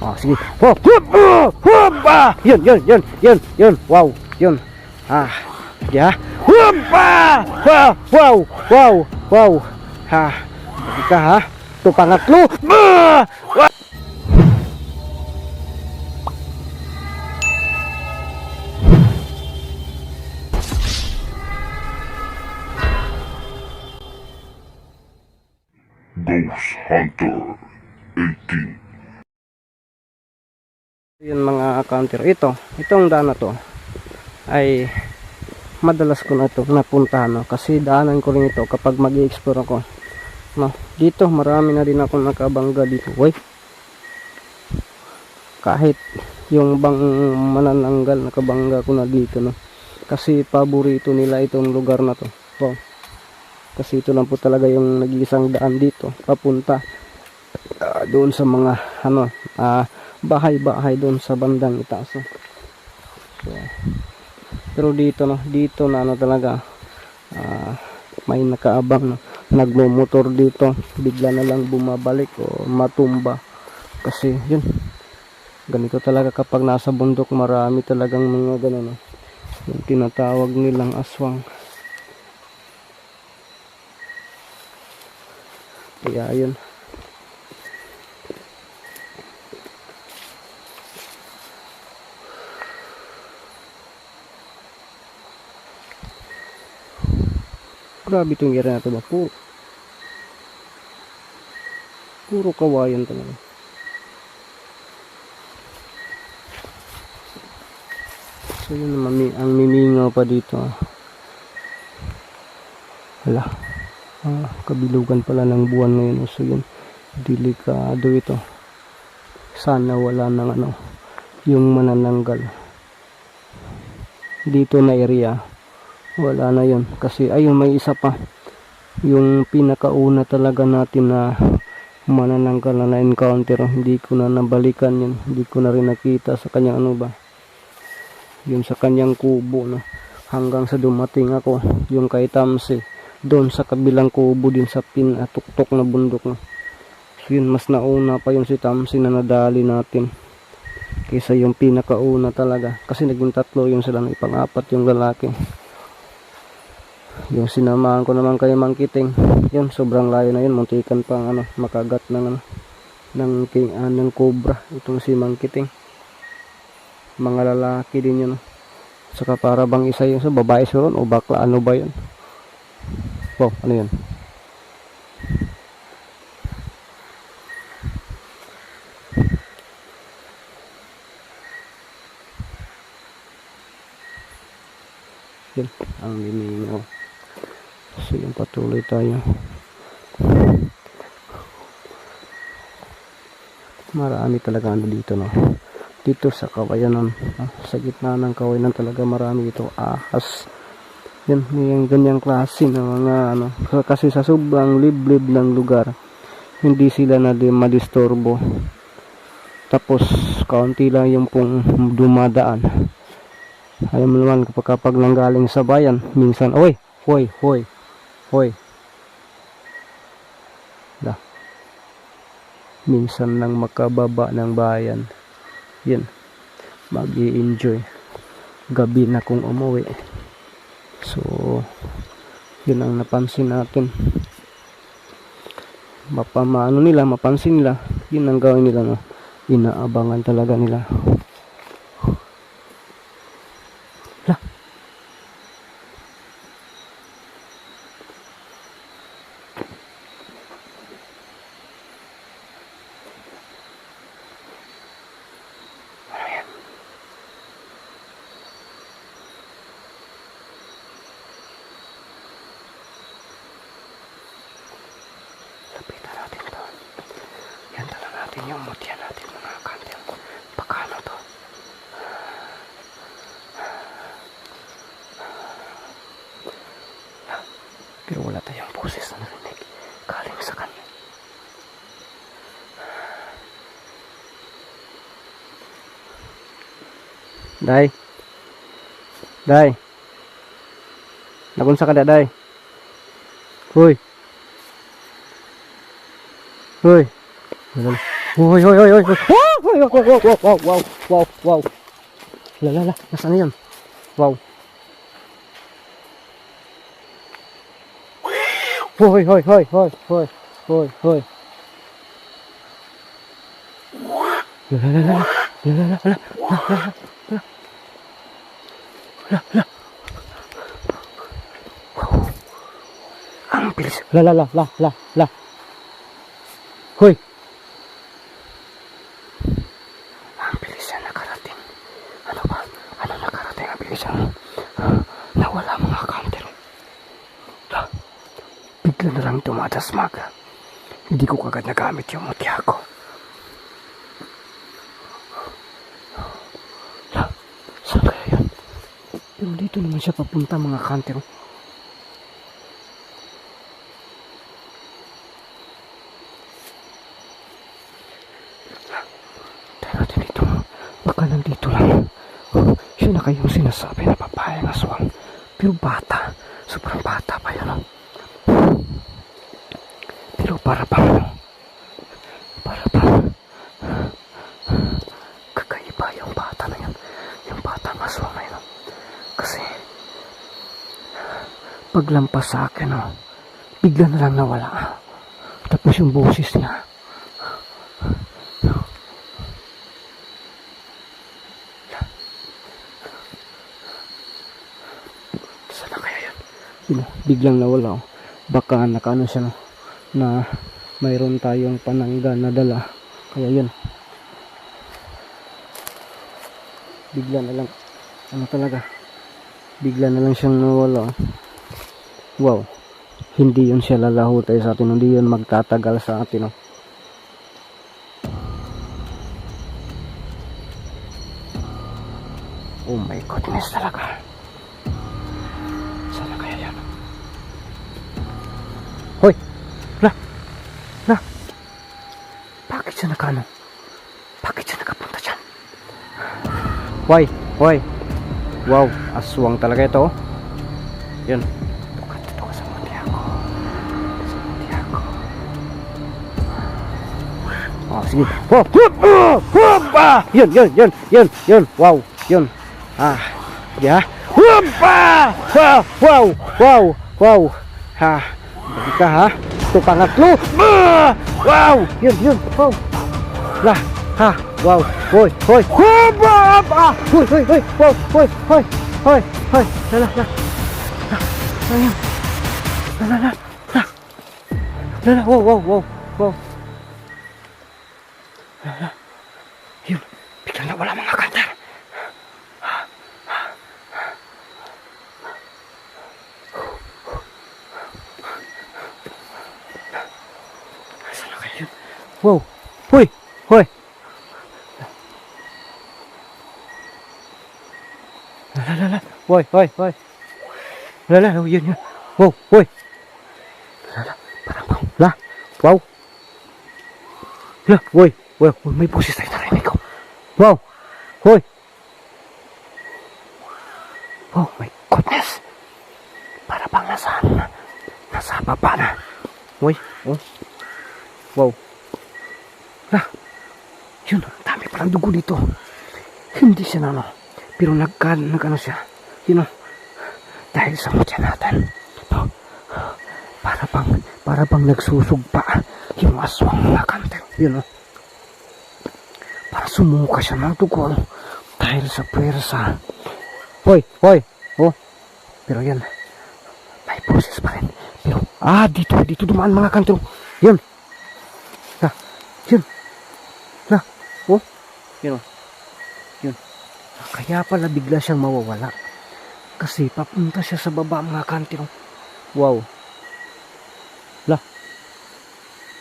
Oh, sige. Oh, hup, oh, hup, ah. Yun, yun, yun, yun, yun. Wow, yun. Ah, yeah. Hup, ah. Wow, wow, wow, wow. Ha, ka ha. Ito pangatlo. Ah, wow. Ghost Hunter 18. Yun mga counter. Ito, itong daan na to ay madalas ko na ito napuntahan no? kasi daanan ko rin ito kapag mag explore ako. No, dito marami na din ako nakabangga dito. Uy. Kahit yung bang manananggal nakabangga ko na dito no. Kasi paborito nila itong lugar na to. Wow. Kasi ito lang po talaga yung nag-iisang daan dito papunta ah, doon sa mga ano ah bahay-bahay doon sa bandang itaas. oh. So, pero dito no, dito na ano talaga ah, may nakaabang no, nagmo-motor dito, bigla na lang bumabalik o matumba. Kasi yun, ganito talaga kapag nasa bundok marami talagang mga ganun no. Yung tinatawag nilang aswang. Kaya yun. Grabe itong area na ito ba? Puro, puro kawayan talaga. So yun naman, mi- ang mimingaw pa dito. ah. Wala. Ah, kabilugan pala ng buwan ngayon. So yun, delikado ito. Sana wala ng ano, yung manananggal. Dito na area wala na yon kasi ayun may isa pa. Yung pinakauna talaga natin na manananggal na na-encounter hindi ko na nabalikan yun. Hindi ko na rin nakita sa kanyang ano ba. Yung sa kanyang kubo no? Hanggang sa dumating ako yung kay Tamsi doon sa kabilang kubo din sa pinatuktok na bundok no? So yun mas nauna pa yun si Tamsi na nadali natin kaysa yung pinakauna talaga. Kasi naging tatlo yung sila ng ipang-apat yung lalaki yung sinamahan ko naman kay Mang Kiting yun sobrang layo na yun. Muntikan pang ano makagat ng ano ng king ah, ng cobra itong si Mang Kiting. Mga lalaki din yun saka para bang isa yun sa babae suron o bakla ano ba yun? Wow ano yun? Yun ang limingaw So yung patuloy tayo. Marami talaga ano dito no. Dito sa kawayanan, no? sa gitna ng kawayanan talaga marami ito ahas. Yan, yung ganyang klase ng mga ano. Kasi sa sobrang liblib ng lugar, hindi sila na di madisturbo. Tapos, kaunti lang yung pong dumadaan. Alam mo naman kapag, kapag nanggaling sa bayan, minsan, oy, hoy, hoy, Hoy. Da. Minsan lang makababa ng bayan. Yan. mag enjoy Gabi na kung umuwi. So, yun ang napansin natin. Mapamaano nila, mapansin nila. Yun ang gawin nila. No? Inaabangan talaga nila. La. Lapitan natin to. Yan tala natin yung mutya natin mga kantil. Pakano to? Pero wala tayong boses na narinig. Galing sa kanya. Day. Day. Nakunsa ka da, Day. Hoy. Hoy. Wala na. Hoy, hoy, hoy, hoy. hoy. Wow, wow, wow, wow, wow, wow, wow, wow. La, la, la. Nasaan na yan? Wow. Hoy, hoy, hoy, hoy, hoy, hoy, hoy. La, la, la, la, la, la, la, la, la, la, la. La, la. Wow. Ang bilis. La, la, la, la, la, la. Hoy. Ang bilis na nakarating. Ano ba? Ano nakarating? Ang bilis ang nawala mga counter. La. Bigla na lang dumadasmaga. Hindi ko kagad nagamit yung mutya ko. La. Saan kaya yan? Pero dito naman siya papunta mga. Tayo natin dito. Baka nandito lang. Oh, siya na kayong sinasabi na papayang aswang. Pero bata. Sobrang bata pa yan. oh. Pero para bang para bang kakaiba yung bata na yan. Yung bata ng aswang na yun. oh. Kasi paglampas sa akin, oh, bigla na lang nawala. Tapos yung boses niya, Sana kaya yun? Biglang nawala. Oh. Baka nakano siya no, na mayroon tayong panangga na dala. Kaya yun. Bigla na lang. Ano talaga? Bigla na lang siyang nawala. oh. Wow. Hindi yun siya lalahutay sa atin. Hindi yun magtatagal sa atin. Oh. Oh my goodness talaga. Sana kaya yan? Hoy! La! La! Bakit siya nakano? Bakit siya nakapunta dyan? Hoy! Hoy! Wow! Aswang talaga ito. oh. Yun. sih. Wah, wah, yen, yen, yen, yen, yen, wow, yen. Ah, ya. Wah, wow, wow, wow, wow. Ha, kita ha. Tuh pangat lu. Wow, yen, yen, wow. Lah, ha, wow, woi, woi. Wah, ah, woi, woi, woi, wow, woi, woi, woi, woi. Lah, lah, lah. Lah, lah, lah. Lah, lah, lah. Lah, lah, wow, wow, wow, wow. Yun. Biglang nawala mga kantar. Saan na kaya yun? Wow! Hoy! Hoy! La la la la! Hoy! Hoy! Hoy! La la! Oh, yun yun! Wow! Hoy! La la! Parang wow! La! Wow! La! Hoy! Hoy! May boses tayo narinig ko! Wow! Hoy! Oh my goodness! Para bang nasa ano na? Nasa baba na. Hoy! Oh! Wow. Ah, yun, dami palang dugo dito. Hindi siya na ano. Pero nagka, nagano siya. Yun know, dahil sa mutya natin. No, para bang, para bang nagsusugpa yung aswang mga kanter. Yun know. Para sumuka siya ng dugo. Dahil sa pwersa. Hoy, hoy, oh. Pero yan, may boses pa rin. Pero, ah, dito, dito dumaan mga kanter. Yun, na, yun. Na, oh. Yun, oh. Yun. Kaya pala bigla siyang mawawala. Kasi papunta siya sa baba mga kantino. Wow. La.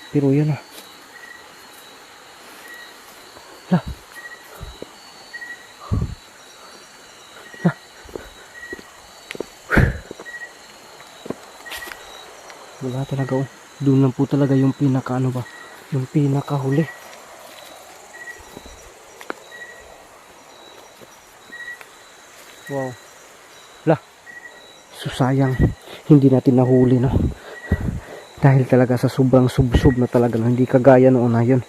Pero yun ah. La. La. Wala talaga oh. Doon lang po talaga yung pinaka ano ba? Yung pinakahuli. Wow. La. So sayang hindi natin nahuli no. Dahil talaga sa sobrang sub-sub na talaga no? hindi kagaya noon na yun.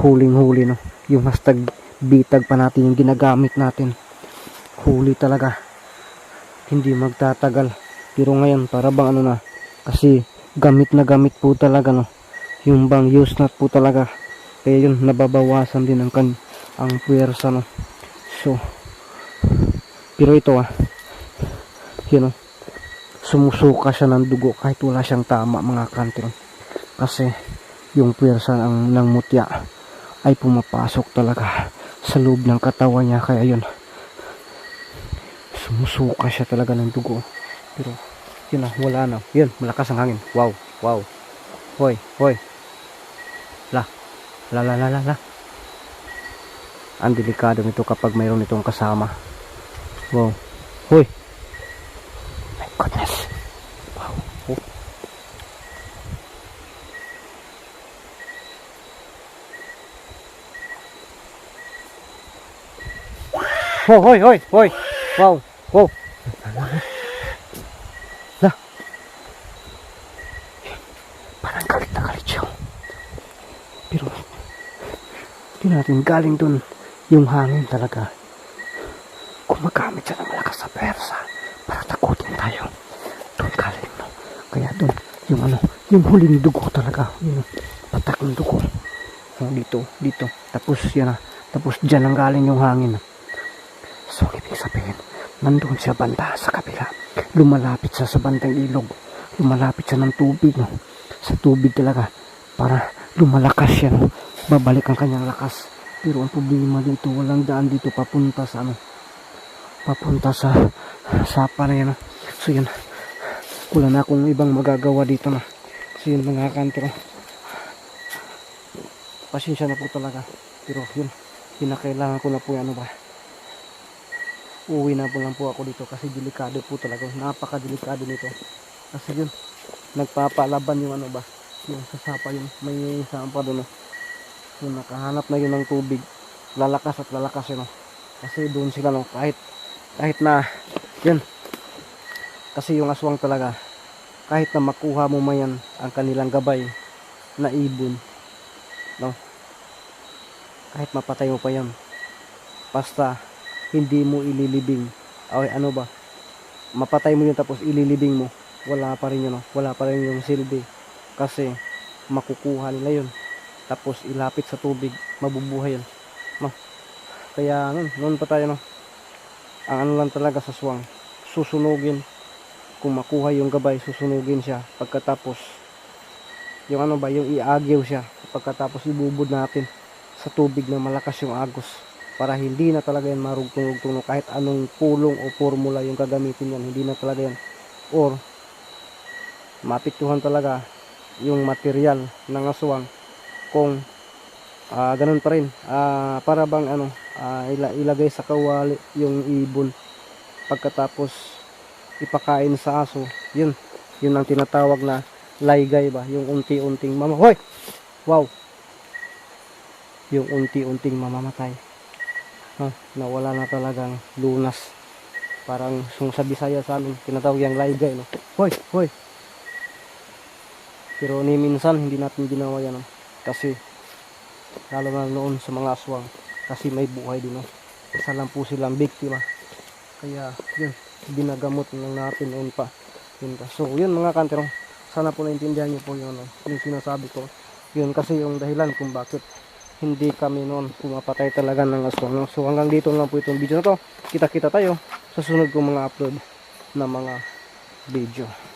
Huling-huli no. Yung hashtag bitag pa natin yung ginagamit natin. Huli talaga. Hindi magtatagal. Pero ngayon para bang ano na kasi gamit na gamit po talaga no. Yung bang use na po talaga. Kaya yun nababawasan din ang ang puwersa no. So pero ito ah yun know, sumusuka siya ng dugo kahit wala siyang tama mga kantin kasi yung pwersa ng, ng mutya ay pumapasok talaga sa loob ng katawan niya. Kaya yun sumusuka siya talaga ng dugo. Pero yun na wala na. Yun malakas ang hangin. Wow wow. Hoy hoy. La la la la la la. Ang delikado nito kapag mayroon itong kasama. Wow. Hoy. My goodness Hoy, hoy, hoy, hoy. Wow, wow. La. Parang galit na galit siya. Pero, di natin galing dun yung hangin talaga. Gumagamit siya ng malakas sa persa para takutin tayo. Doon galing, no? Kaya doon, yung ano, yung huling dugo talaga. Yung patak ng dugo. Oh, dito, dito. Tapos yan na. Tapos dyan ang galing yung hangin. So, sabihin, nandun siya banda sa kabila. Lumalapit siya sa bandang ilog. Lumalapit siya ng tubig, no? Sa tubig talaga. Para lumalakas siya, no? Babalik ang kanyang lakas. Pero ang problema dito, walang daan dito papunta sa ano. Papunta sa sapa na yan, no? So, yun. Wala na akong ibang magagawa dito, na. So, yun mga kanto, no? Pasensya na po talaga. Pero, yun. Pinakailangan ko na po, ano ba? Uwi na po lang po ako dito kasi delikado po talaga. Napakadelikado nito. Kasi yun nagpapalaban yung ano ba? Yung sasapa yung may sampa doon no? yung nakahanap na yun ng tubig. Lalakas at lalakas yun kasi doon sila no? Kahit kahit na yun. Kasi yung aswang talaga kahit na makuha mo mayan ang kanilang gabay na ibon no? Kahit mapatay mo pa yan basta hindi mo ililibing. Ay ano ba? Mapatay mo yun tapos ililibing mo. Wala pa rin yun no? wala pa rin yung silbi. Kasi makukuha nila yun. Tapos ilapit sa tubig mabubuhay yun. No? kaya nun, noon pa tayo no? Ang ano lang talaga sa swang susunugin. Kung makuha yung gabay susunugin siya. Pagkatapos yung ano ba yung iagyaw siya. Pagkatapos ibubod natin sa tubig na malakas yung agos para hindi na talaga yan marugtong-rugtong kahit anong pulong o formula yung gagamitin yan. Hindi na talaga yan. Or mapiktuhan talaga yung material ng aswang kung ah, ganun pa rin. Ah, para bang ano ila- ilagay sa kawali yung ibon. Pagkatapos ipakain sa aso. Yun. Yun ang tinatawag na laygay ba? Yung unti-unting mama hoy! Wow! Yung unti-unting mamamatay ha, na wala na talagang lunas. Parang yung sa Bisaya sa amin, tinatawag yung laygay, no? Hoy, hoy! Pero ni minsan, hindi natin ginawa yan, no? Kasi, lalo na noon sa mga aswang, kasi may buhay din, no? Isa lang po silang biktima. Kaya, yun, ginagamot lang natin noon pa. Yun. So, yun mga kantero, sana po naintindihan niyo po yun, no? yung sinasabi ko. Yun kasi yung dahilan kung bakit hindi kami noon pumapatay talaga ng aswang. So hanggang dito lang po itong video na to. Kita-kita tayo sa sunod kong mga upload na mga video.